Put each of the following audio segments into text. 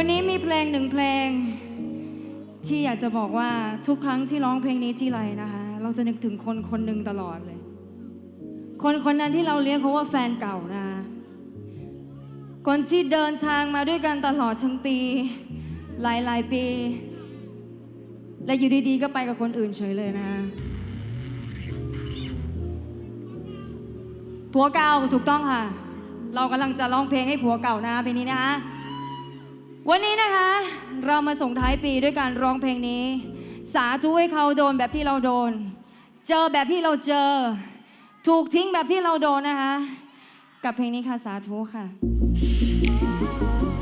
วันนี้มีเพลงหนึ่งเพลง ที่อยากจะบอกว่าทุกครั้งที่ร้องเพลงนี้ที่ไรนะคะ เราจะนึกถึงคนคนหนึ่งตลอดเลย คนคนนั้นที่เราเรียกเขาว่าแฟนเก่านะคะคนที่เดินทางมาด้วยกันตลอดทั้งปี หลายหลายปี และอยู่ดีๆก็ไปกับคนอื่นเฉยเลยนะคะผัวเก่าถูกต้องค่ะ เรากำลังจะร้องเพลงให้ผัวเก่านะเพลงนี้นะคะ วันนี้นะคะ เรามาส่งท้ายปีด้วยการร้องเพลงนี้ สาธุให้เขาโดนแบบที่เราโดน เจอแบบที่เราเจอ ถูกทิ้งแบบที่เราโดนนะคะ กับเพลงนี้ค่ะสาธุค่ะ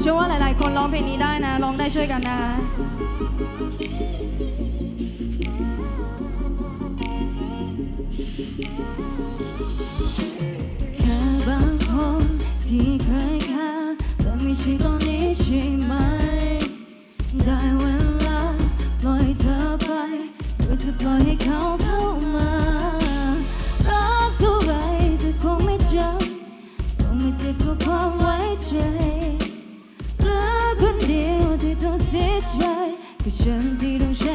เชื่อว่าหลาย ๆ คนร้องเพลงนี้ได้นะร้องได้ช่วยกันนะคะ ล่อยให้เขาเข้ามา รักเท่าไรแต่คงไม่จำคงไม่เจ็บเพราะความไว้ใจเหลือคนเดียวที่ต้องเสียใจคือฉันที่ต้อง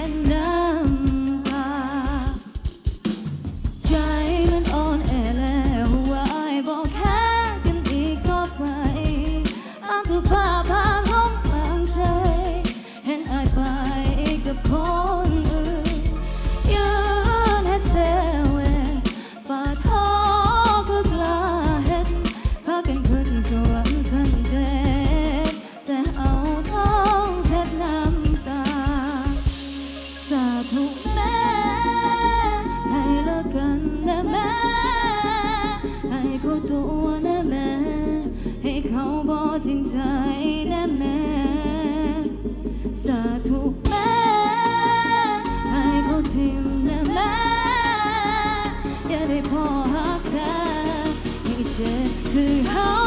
ใจริงใจนะแม่สาธุแม่ให้เขาทิ้นะแม่อย่าได้พอหักเธอให้เจ็บคือเขา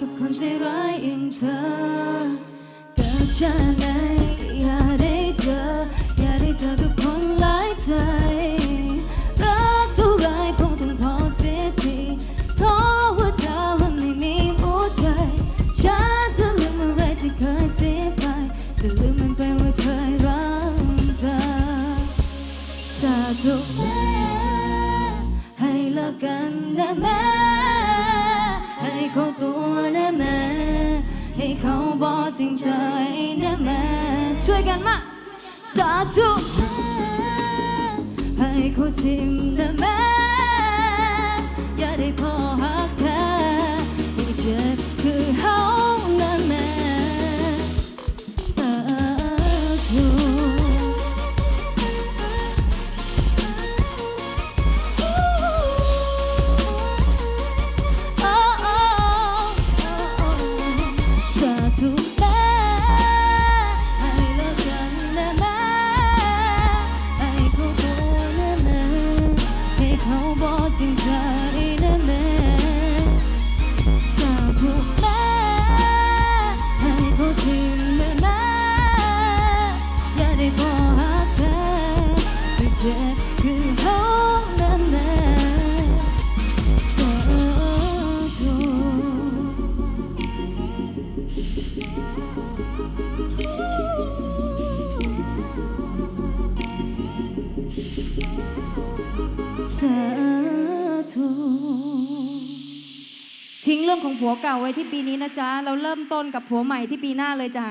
กับคนใจร้ายอย่างเธอเกิดชาติไหนอย่าได้เจอ อย่าได้เจอกับคนหลายใจ รักเท่าไรคงต้องพอเสียทีเพราะว่าเธอมันไม่มีหัวใจ ฉันจะลืมอะไรที่เคยเสียไป จะลืมมันไปว่าเคยรักเธอสาธุแม่ให้เลิกกันนะแม่ให้ เขาตัวนะแม่ให้เขาบอกจริงใจนะแม่ช่วยกันมาสาธุให้เขาชิมนะแม่อย่าได้พอหักเธ ธุทิ้งเรื่องของผัวเก่าไว้ที่ปีนี้นะจ๊ะ เราเริ่มต้นกับผัวใหม่ที่ปีหน้าเลยจ้ะ